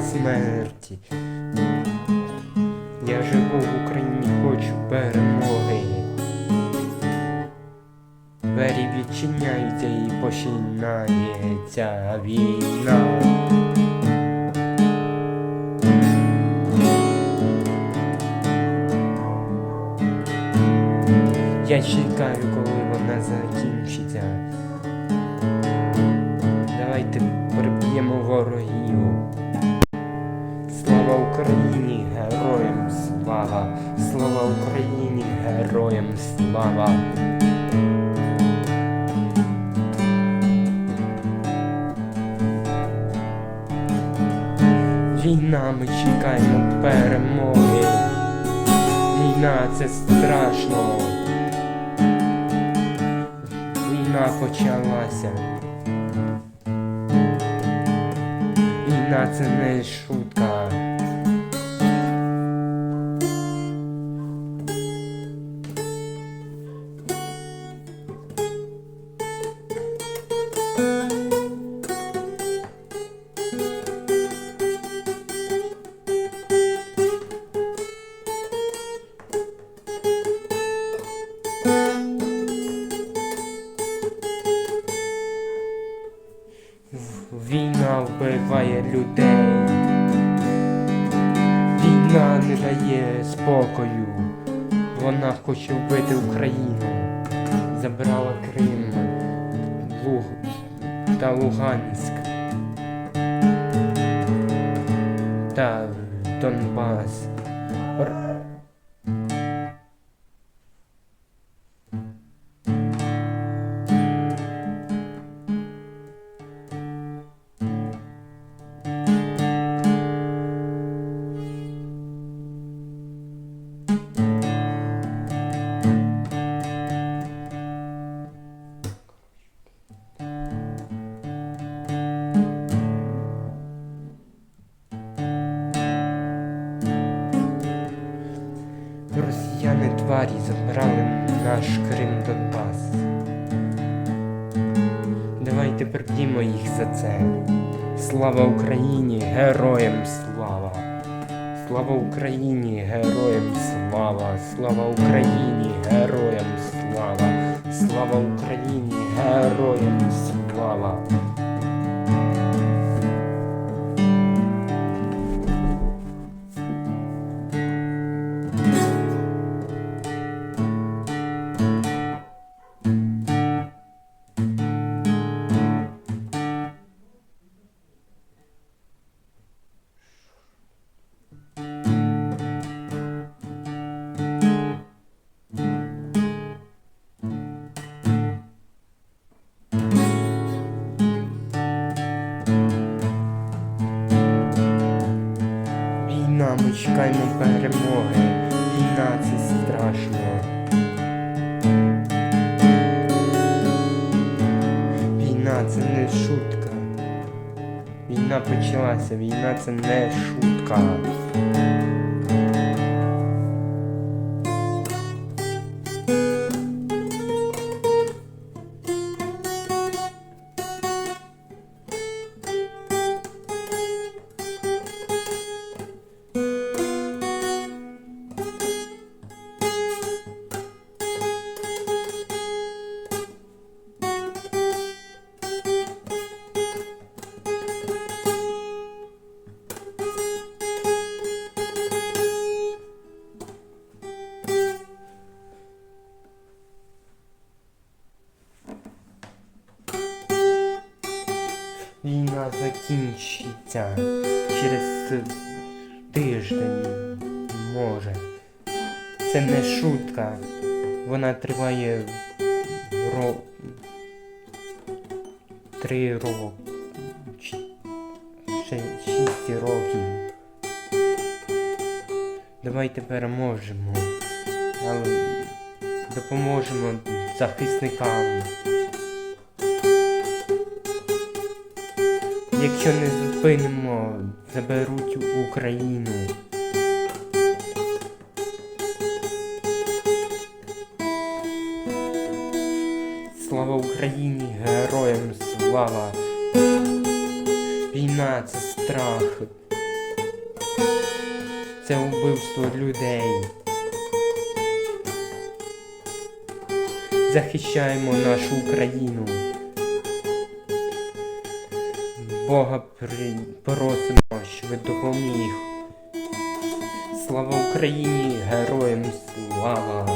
смерті. Я живу в Україні, хочу перемоги. Двері відчиняються і починається війна. Я чекаю, коли вона закінчиться. Давайте приб'ємо ворогів. Слава Україні, героям слава! Слава Україні, героям слава! Війна, ми чекаємо перемоги. Війна це страшно. Війна почалася. Війна це не шутка. Війна вбиває людей. Війна не дає спокою. Вона хоче вбити Україну. Забрала Крим Луг та Луганськ. Та Донбас. Наш Крим Донбас. Давайте приб'ємо їх за це. Слава Україні, героям слава! Слава Україні, героям слава! Слава Україні, героям слава! Слава Україні, героям слава! Ми перемоги. Війна це страшно. Війна це не шутка. Війна почалася, війна це не шутка. Закінчиться через тиждень, може. Це не шутка. Вона триває ро... три роки. Шість років. Давайте переможемо. Але допоможемо захисникам. Якщо не зупинимо, заберуть Україну. Слава Україні, героям слава! Війна це страх. Це вбивство людей. Захищаємо нашу Україну. Бога просимо, щоб допоміг. Слава Україні! Героям слава!